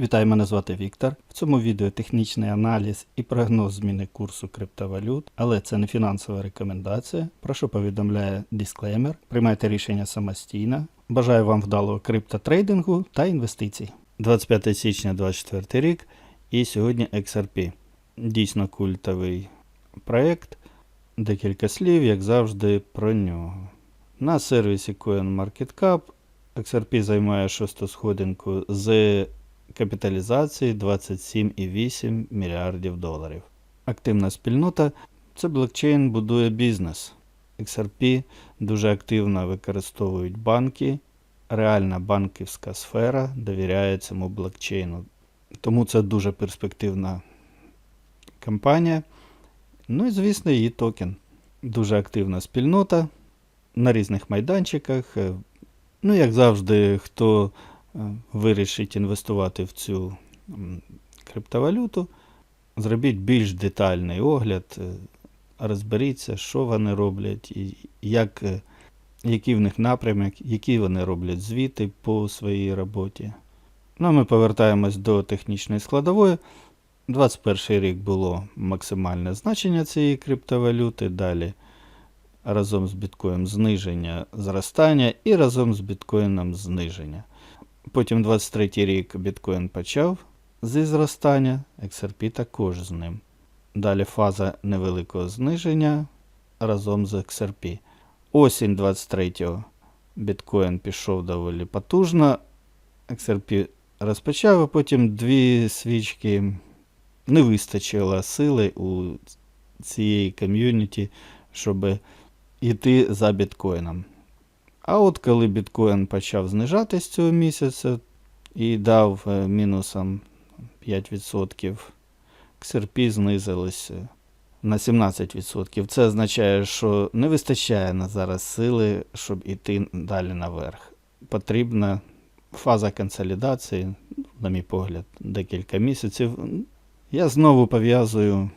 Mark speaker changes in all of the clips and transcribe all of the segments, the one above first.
Speaker 1: Вітаю, мене звати Віктор. В цьому відео технічний аналіз і прогноз зміни курсу криптовалют, але це не фінансова рекомендація. Про що повідомляє дисклеймер. Приймайте рішення самостійно. Бажаю вам вдалого криптотрейдингу та інвестицій. 25 січня 2024 рік і сьогодні XRP. Дійсно культовий проєкт. Декілька слів, як завжди, про нього. На сервісі CoinMarketCap XRP займає шосту сходинку з капіталізації 27,8 мільярдів доларів. Активна спільнота це блокчейн будує бізнес. XRP дуже активно використовують банки. Реальна банківська сфера довіряє цьому блокчейну. Тому це дуже перспективна компанія. Ну і, звісно, її токен. Дуже активна спільнота на різних майданчиках. Ну, як завжди, хто вирішить інвестувати в цю криптовалюту, зробіть більш детальний огляд, е, розберіться, що вони роблять, як, е, який в них напрямок, які вони роблять звіти по своїй роботі. Ну, ми повертаємось до технічної складової. 21 рік було максимальне значення цієї криптовалюти. Далі разом з біткоїном зниження зростання і разом з біткоїном зниження. Потім 23 рік біткоін почав зі зростання, XRP також з ним. Далі фаза невеликого зниження разом з XRP. Осінь 23-го біткоін пішов доволі потужно. XRP розпочав, а потім дві свічки не вистачило сили у цієї ком'юніті, щоб йти за біткоїном. А от коли біткоін почав знижатись цього місяця і дав е, мінусом 5%, XRP знизилось на 17%. Це означає, що не вистачає на зараз сили, щоб іти далі наверх. Потрібна фаза консолідації, на мій погляд, декілька місяців. Я знову пов'язую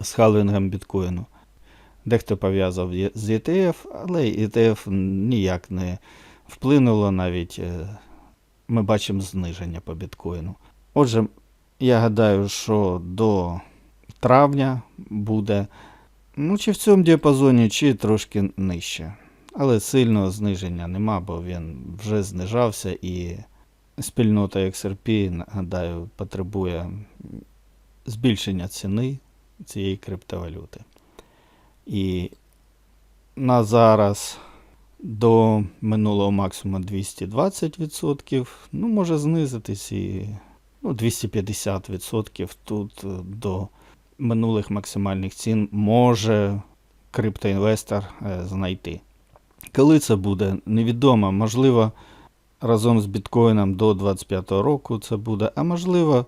Speaker 1: з халвінгом біткоїну. Дехто пов'язав з ETF, але ETF ніяк не вплинуло навіть. е, Ми бачимо зниження по біткоїну. Отже, я гадаю, що до травня буде, ну, чи в цьому діапазоні, чи трошки нижче. Але сильного зниження нема, бо він вже знижався і спільнота XRP, нагадаю, потребує збільшення ціни цієї криптовалюти. І на зараз до минулого максимуму 220%, ну, може знизитись і ну, 250% тут е, до минулих максимальних цін може криптоінвестор е, знайти. Коли це буде, невідомо. Можливо, разом з біткоїном до 25 року це буде, а можливо,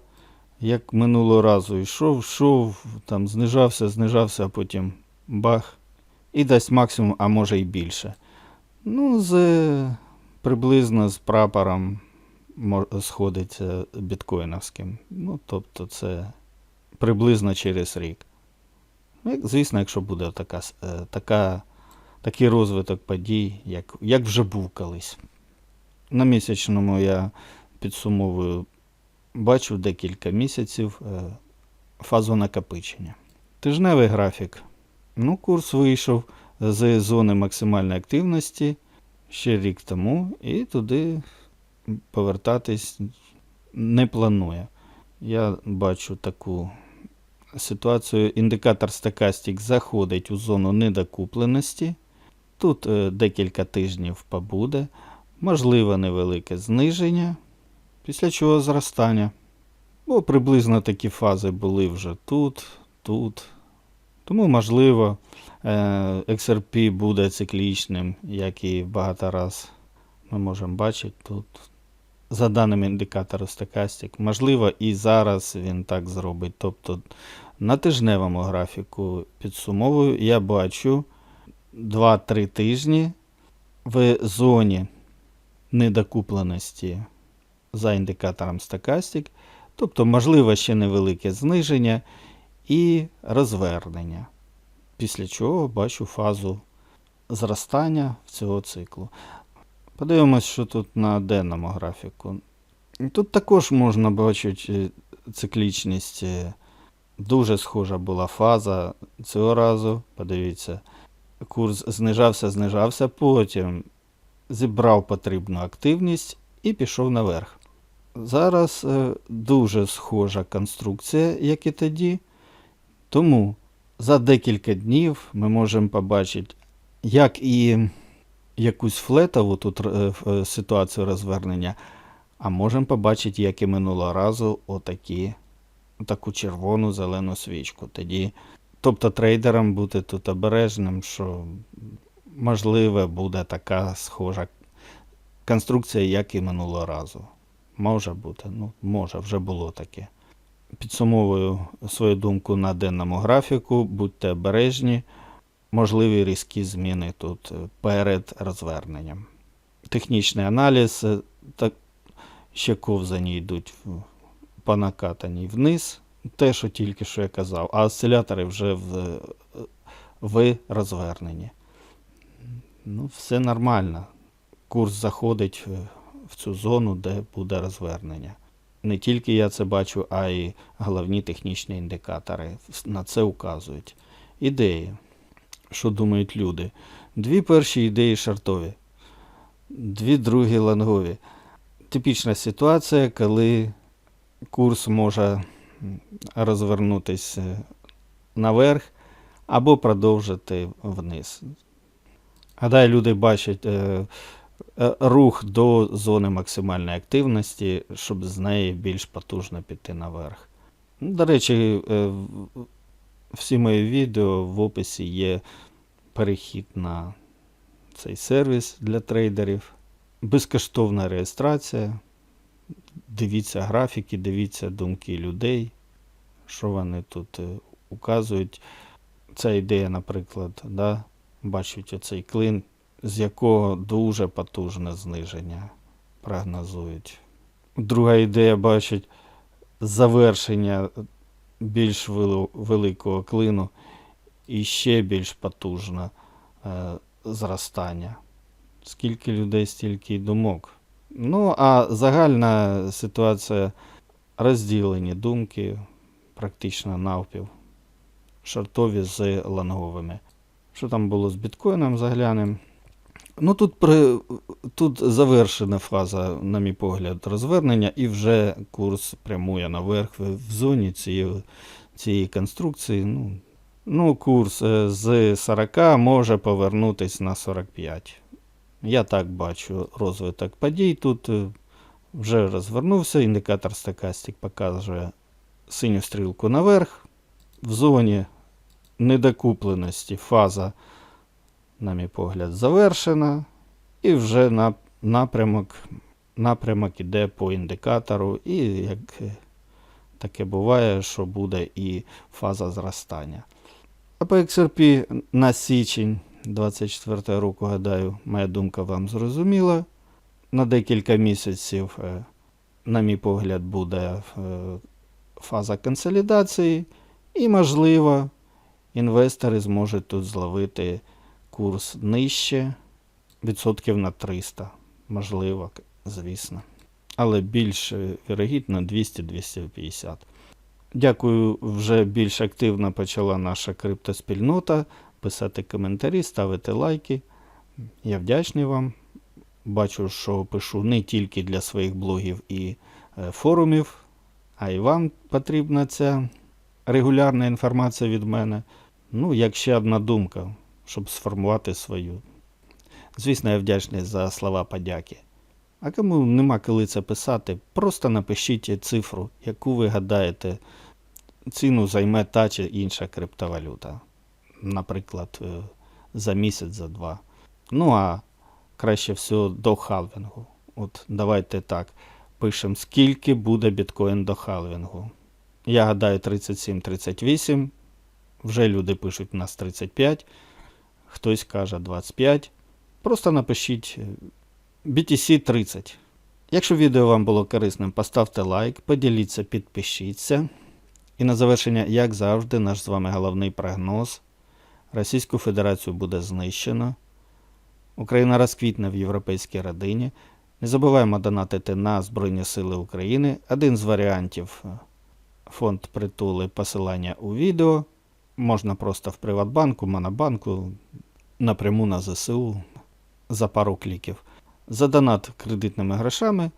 Speaker 1: як минулого разу йшов, йшов, там знижався, знижався, а потім бах, і дасть максимум, а може і більше. Ну, з приблизно з прапором сходиться біткоїновським. Ну, тобто це приблизно через рік. Ну, Звісно, якщо буде така, е, така, такий розвиток подій, як, як вже був колись. На місячному я підсумовую, бачу декілька місяців е, фазу накопичення. Тижневий графік. Ну, курс вийшов з зони максимальної активності ще рік тому, і туди повертатись не планує. Я бачу таку ситуацію. Індикатор Stochastic заходить у зону недокупленості. Тут е, декілька тижнів побуде, можливо, невелике зниження, після чого зростання. Бо приблизно такі фази були вже тут, тут. Тому, можливо, е, XRP буде циклічним, як і багато раз ми можемо бачити тут. За даними індикатору Stochastic, можливо, і зараз він так зробить. Тобто на тижневому графіку підсумовую, я бачу 2-3 тижні в зоні недокупленості за індикатором Stochastic. Тобто, можливо, ще невелике зниження і розвернення. Після чого бачу фазу зростання цього циклу. Подивимось, що тут на денному графіку. Тут також можна бачити е, циклічність. е, Дуже схожа була фаза цього разу. Подивіться, курс знижався, знижався, потім зібрав потрібну активність і пішов наверх. Зараз е, дуже схожа конструкція, як і тоді. Тому за декілька днів ми можемо побачити, як і якусь флетову тут е, е, ситуацію розвернення, а можемо побачити, як і минулого разу, отакі, таку червону зелену свічку. Тоді, тобто трейдерам бути тут обережним, що можливо буде така схожа конструкція, як і минулого разу. Може бути, ну, може, вже було таке. Підсумовую свою думку на денному графіку. Будьте обережні, можливі різкі зміни тут е, перед розверненням. Технічний аналіз, е, так, ще ковзані йдуть по накатаній вниз, те, що тільки що я казав, а осцилятори вже в, е, в розверненні. Ну, все нормально. Курс заходить в цю зону, де буде розвернення. Не тільки я це бачу, а й головні технічні індикатори на це указують. Ідеї. Що думають люди? Дві перші ідеї шартові, дві другі лонгові. Типічна ситуація, коли курс може розвернутися наверх або продовжити вниз. Гадаю, люди бачать е, е, рух до зони максимальної активності, щоб з неї більш потужно піти наверх. До речі, е, всі мої відео в описі є перехід на цей сервіс для трейдерів. Безкоштовна реєстрація. Дивіться графіки, дивіться думки людей, що вони тут е, указують. Ця ідея, наприклад, да, бачить оцей клин, з якого дуже потужне зниження прогнозують. Друга ідея бачить завершення більш великого клину і ще більш потужне е, зростання. Скільки людей, стільки й думок. Ну, а загальна ситуація розділені думки практично навпіл. Шортові з лонговими. Що там було з біткоїном, заглянемо. Ну, тут, при, тут завершена фаза, на мій погляд, розвернення, і вже курс прямує наверх в зоні цієї, цієї конструкції. Ну, ну, курс е, з 40 може повернутися на 45. Я так бачу розвиток подій. Тут е, вже розвернувся, індикатор стокастик показує синю стрілку наверх. В зоні недокупленості фаза, на мій погляд, завершена. І вже на, напрямок, напрямок іде по індикатору. І як таке буває, що буде і фаза зростання. А по XRP на січень 24 року, гадаю, моя думка вам зрозуміла. На декілька місяців, е, на мій погляд, буде е, фаза консолідації, і, можливо, інвестори зможуть тут зловити курс нижче відсотків на 300. Можливо, звісно. Але більш вірогідно 200-250. Дякую, вже більш активно почала наша криптоспільнота. Писати коментарі, ставити лайки. Я вдячний вам. Бачу, що пишу не тільки для своїх блогів і е, форумів, а й вам потрібна ця регулярна інформація від мене. Ну, як ще одна думка, щоб сформувати свою. Звісно, я вдячний за слова подяки. А кому нема коли це писати, просто напишіть цифру, яку ви гадаєте, ціну займе та чи інша криптовалюта. Наприклад, е, за місяць, за два. Ну а краще всього до халвінгу. От давайте так. Пишемо, скільки буде біткоін до халвінгу. Я гадаю 37-38. Вже люди пишуть у нас 35, хтось каже 25. Просто напишіть е, BTC 30. Якщо відео вам було корисним, поставте лайк, поділіться, підпишіться. І на завершення, як завжди, наш з вами головний прогноз. Російську Федерацію буде знищено. Україна розквітне в європейській родині. Не забуваємо донатити на Збройні Сили України. Один з варіантів е, фонд притули посилання у відео. Можна просто в Приватбанку, Монобанку, напряму на ЗСУ за пару кліків. За донат кредитними грошами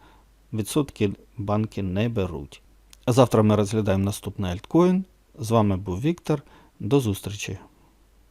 Speaker 1: відсотки банки не беруть. А завтра ми розглядаємо наступний альткоін. З вами був Віктор. До зустрічі!